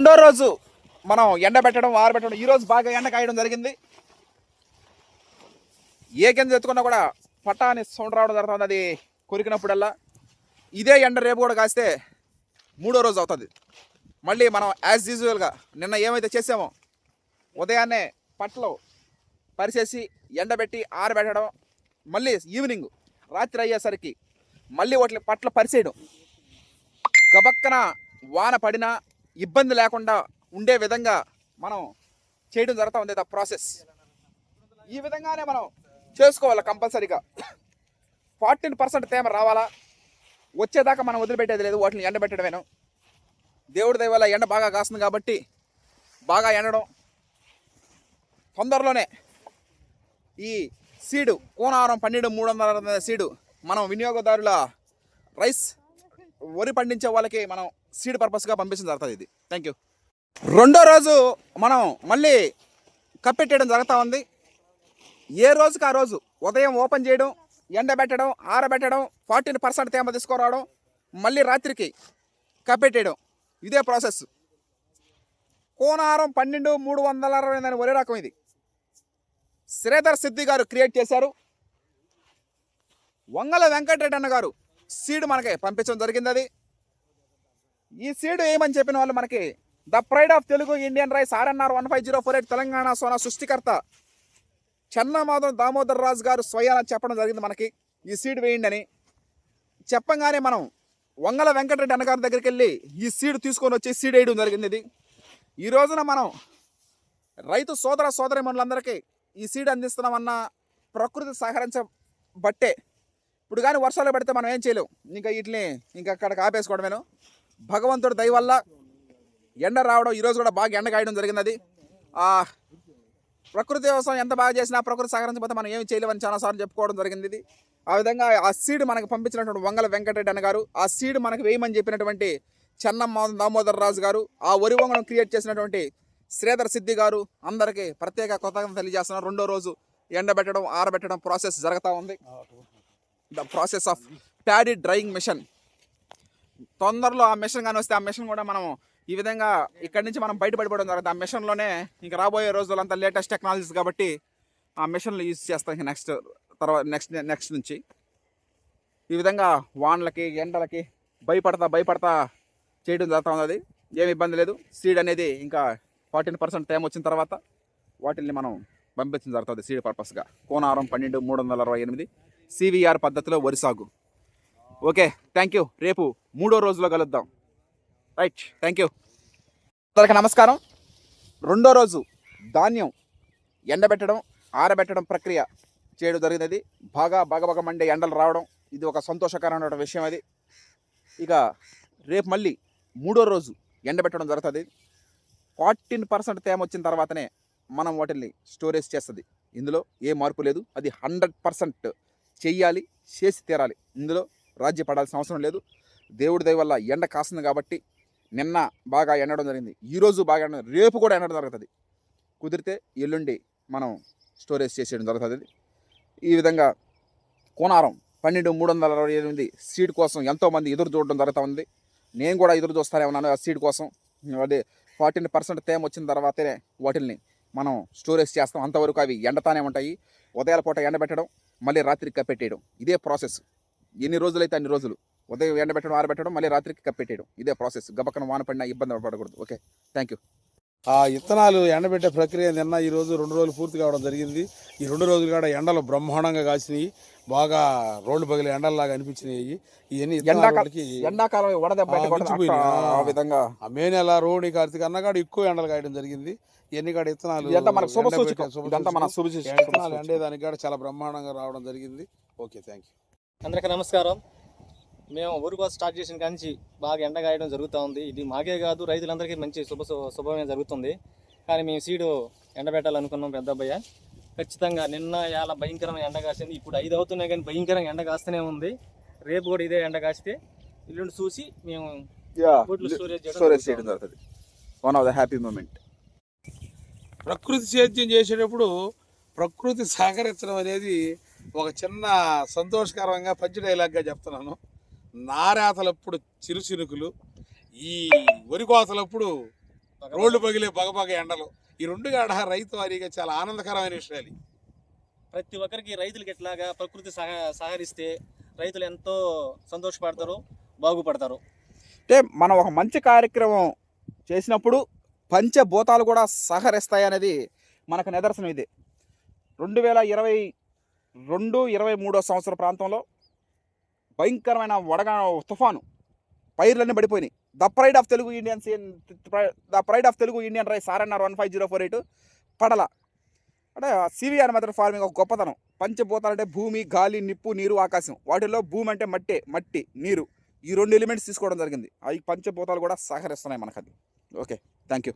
రెండో రోజు మనం ఎండ పెట్టడం ఆరబెట్టడం ఈరోజు బాగా ఎండ కాయడం జరిగింది. ఏ గింజ ఎత్తుకున్నా కూడా పట్టా అని సౌండ్ రావడం జరుగుతుంది అది కొరికినప్పుడల్లా. ఇదే ఎండ రేపు కూడా కాస్తే మూడో రోజు అవుతుంది. మళ్ళీ మనం యాజ్ యూజువల్గా నిన్న ఏమైతే చేసామో ఉదయాన్నే పట్టలు పరిచేసి ఎండబెట్టి ఆరబెట్టడం మళ్ళీ ఈవినింగ్ రాత్రి అయ్యేసరికి మళ్ళీ వాటి పట్ల పరిచేయడం. గబక్కన వాన పడినా ఇబ్బంది లేకుండా ఉండే విధంగా మనం చేయడం జరుగుతూ ఉంది. ప్రాసెస్ ఈ విధంగానే మనం చేసుకోవాలి కంపల్సరీగా. ఫార్టీన్ పర్సెంట్ తేమ రావాలా? వచ్చేదాకా మనం వదిలిపెట్టేది లేదు. వాటిని ఎండబెట్టడమేను. దేవుడి దయ వల్ల ఎండ బాగా కాస్తుంది కాబట్టి బాగా ఎండడం. తొందరలోనే ఈ సీడు కోనారం పన్నెండు మూడు వందల సీడు మనం వినియోగదారుల రైస్ వరి పండించే వాళ్ళకి మనం సీడ్ పర్పస్గా పంపించడం జరుగుతుంది ఇది. థ్యాంక్ యూ రెండో రోజు మనం మళ్ళీ కప్పెట్టేయడం జరుగుతూ ఉంది. ఏ రోజుకి ఆ రోజు? ఉదయం ఓపెన్ చేయడం ఎండబెట్టడం ఆరబెట్టడం ఫార్టీన్ పర్సెంట్ తేమ తీసుకురావడం మళ్ళీ రాత్రికి కప్పెట్టేయడం ఇదే ప్రాసెస్. కోనారం పన్నెండు మూడు వందల అరవై ఎనిమిది ఒరే రకం ఇది. శ్రీధర్ సిద్ధి గారు క్రియేట్ చేశారు. వంగల వెంకటరెడ్డి అన్న గారు సీడ్ మనకి పంపించడం జరిగింది అది. ఈ సీడ్ ఏమని చెప్పిన వాళ్ళు మనకి? The pride of Telugu Indian rice RNR one five zero four eight Telangana Sona సృష్టికర్త చెన్నమాధవ్ దామోదర్ రాజు గారు స్వయాన చెప్పడం జరిగింది మనకి. ఈ సీడ్ వేయండి అని. చెప్పంగానే మనం వంగల వెంకటరెడ్డి అన్నగారి దగ్గరికి వెళ్ళి ఈ సీడ్ తీసుకొని వచ్చి సీడ్ వేయడం జరిగింది ఇది. ఈ రోజున మనం రైతు సోదర సోదరి మనులందరికీ ఈ సీడ్ అందిస్తున్నామన్న ప్రకృతి సహకరించబట్టే ఇప్పుడు కానీ వర్షాలు పడితే మనం ఏం చేయలేం. ఇంకా వీటిని ఇంకా అక్కడికి ఆపేసుకోవడమేను. భగవంతుడి దయ వల్ల ఎండ రావడం ఈరోజు కూడా బాగా ఎండ కాయడం జరిగింది అది ప్రకృతి వ్యవసాయం ఎంత బాగా చేసినా ప్రకృతి సహకరించకపోతే మనం ఏమి చేయలేమని చాలాసార్లు చెప్పుకోవడం జరిగింది ఇది. ఆ విధంగా ఆ సీడ్ మనకు పంపించినటువంటి వంగల వెంకటరెడ్డి అన్న గారు ఆ సీడ్ మనకు వేయమని చెప్పినటువంటి చెన్నమ్మ దామోదర్ రాజు గారు ఆ వరి వంగను క్రియేట్ చేసినటువంటి శ్రీధర్ సిద్ధి గారు అందరికీ ప్రత్యేక కృతజ్ఞత తెలియజేస్తున్నారు రెండో రోజు ఎండబెట్టడం ఆరబెట్టడం ప్రాసెస్ జరుగుతూ ఉంది. The process of paddy drying machine తొందరలో ఆ మిషన్ కానీ వస్తే ఆ మిషన్ కూడా మనం ఈ విధంగా ఇక్కడి నుంచి మనం బయటపడిపోవడం జరుగుతుంది. ఆ మిషన్లోనే ఇంకా రాబోయే రోజులంతా లేటెస్ట్ టెక్నాలజీస్ కాబట్టి ఆ మిషన్లు యూజ్ చేస్తాం ఇంకా నెక్స్ట్ తర్వాత నెక్స్ట్ నెక్స్ట్ నుంచి. ఈ విధంగా వానలకి ఎండలకి భయపడతా భయపడతా చేయడం జరుగుతూ ఉంది అది ఏమి ఇబ్బంది లేదు. సీడ్ అనేది ఇంకా ఫార్టీన్ పర్సెంట్ టైం వచ్చిన తర్వాత వాటిని మనం పంపించడం జరుగుతుంది సీడ్ పర్పస్గా. కోనారం పన్నెండు మూడు వందల అరవై ఎనిమిది. సివిఆర్ పద్ధతిలో వరి సాగు. Okay thank you. రేపు మూడో రోజులో కలుద్దాం. రైట్ థ్యాంక్ యూ అందరికి నమస్కారం. రెండో రోజు ధాన్యం ఎండబెట్టడం ఆరబెట్టడం ప్రక్రియ చేయడం జరిగినది. బాగా బాగా బాగా మండే ఎండలు రావడం ఇది ఒక సంతోషకరమైన విషయం అది. ఇక రేపు మళ్ళీ మూడో రోజు ఎండబెట్టడం జరుగుతుంది. ఫార్టీన్ పర్సెంట్ తేమ వచ్చిన తర్వాతనే మనం వాటిని స్టోరేజ్ చేస్తుంది. ఇందులో ఏ మార్పు లేదు. అది హండ్రెడ్ పర్సెంట్ చెయ్యాలి చేసి తీరాలి. ఇందులో రాజ్యపడాల్సిన అవసరం లేదు. దేవుడి దయ వల్ల ఎండ కాస్తుంది కాబట్టి నిన్న బాగా ఎండడం జరిగింది. ఈరోజు బాగా ఎండ రేపు కూడా ఎండడం జరుగుతుంది. కుదిరితే ఎల్లుండి మనం స్టోరేజ్ చేసేయడం జరుగుతుంది. ఈ విధంగా కోనారం పన్నెండు మూడు వందల అరవై ఎనిమిది సీడ్ కోసం ఎంతోమంది ఎదురు చూడడం జరుగుతూ ఉంది. నేను కూడా ఎదురు చూస్తానే ఉన్నాను ఆ సీడ్ కోసం. అదే ఫార్టీన్ పర్సెంట్ తేమ వచ్చిన తర్వాతనే వాటిల్ని మనం స్టోరేజ్ చేస్తాం. అంతవరకు అవి ఎండతానే ఉంటాయి. ఉదయాల పూట ఎండబెట్టడం మళ్ళీ రాత్రి కప్పెట్టేయడం. ఇదే ప్రాసెస్. ఎన్ని రోజులైతే అన్ని రోజులు. ఉదయం ఎండబెట్టడం ఆరబెట్టడం మళ్ళీ రాత్రికి కప్పెట్టేయడం. ఇదే ప్రాసెస్. గబక్కన వాన పడినా ఇబ్బంది పడకూడదు. ఓకే. Thank you. ఆ ఇత్తనాలు ఎండబెట్టే ప్రక్రియ నిన్న ఈ రోజు రెండు రోజులు పూర్తి కావడం జరిగింది. ఈ రెండు రోజులు కూడా ఎండలు బ్రహ్మాండంగా కాసినాయి. బాగా రోడ్డు పగిలి ఎండల్లాగా అనిపించినాయి. ఇవన్నీ ఎండాకాలం వడదెబ్బ ఆ, విధంగా. ఆ మే నెల రోహిణి కార్తీక అన్న కాడ ఎక్కువ ఎండలు కాయడం జరిగింది. ఇవన్నీ కాడ ఇత్తనాలు ఎండేదానికి కూడా చాలా బ్రహ్మాండంగా రావడం జరిగింది. Okay thank you. అందరికీ నమస్కారం. మేము ఊరు కోసం స్టార్ట్ చేసిన కాంచి బాగా ఎండ కాయడం జరుగుతూ ఉంది. ఇది మాకే కాదు రైతులందరికీ మంచి శుభ శుభమే జరుగుతుంది. కానీ మేము సీడు ఎండబెట్టాలనుకున్నాం పెద్ద అబ్బాయ ఖచ్చితంగా నిన్న ఇలా భయంకరమైన ఎండ కాసింది. ఇప్పుడు ఐదు అవుతున్నాయి కానీ భయంకరంగా ఎండ కాస్తూనే ఉంది. రేపు కూడా ఇదే ఎండ కాస్తే ఇల్లుండి చూసి మేము స్టోరేజ్ చేయడం జరుగుతుంది. One of the happy moment ప్రకృతి సేద్యం చేసేటప్పుడు ప్రకృతి సహకరించడం అనేది ఒక చిన్న సంతోషకరంగా పంచి డైలాగ్గా చెప్తున్నాను. నారేతలప్పుడు చిరుచినుకులు ఈ వరి కోతలప్పుడు రోడ్లు పగిలే బగబగ ఎండలు. ఈ రెండు కాడ రైతు వారీగా చాలా ఆనందకరమైన విషయాలు. ప్రతి ఒక్కరికి రైతులకి ఎట్లాగా ప్రకృతి సహ సహకరిస్తే రైతులు ఎంతో సంతోషపడతారు బాగుపడతారు. అంటే మనం ఒక మంచి కార్యక్రమం చేసినప్పుడు పంచభూతాలు కూడా సహకరిస్తాయి అనేది మనకు నిదర్శనం ఇది. రెండు వేల ఇరవై రెండు ఇరవై మూడో సంవత్సర ప్రాంతంలో భయంకరమైన వడగా తుఫాను. పైర్లన్నీ పడిపోయినాయి. The pride of Telugu Indians the pride of Telugu Indian rice RNR one five zero four eight పడల. అంటే సివిఆర్ మెథడ్ ఫార్మింగ్ ఒక గొప్పతనం. పంచభూతాలంటే భూమి గాలి నిప్పు నీరు ఆకాశం. వాటిల్లో భూమి అంటే మట్టే మట్టి నీరు. ఈ రెండు ఎలిమెంట్స్ తీసుకోవడం జరిగింది. అవి పంచభూతాలు కూడా సహకరిస్తున్నాయి మనకు అది. Okay thank you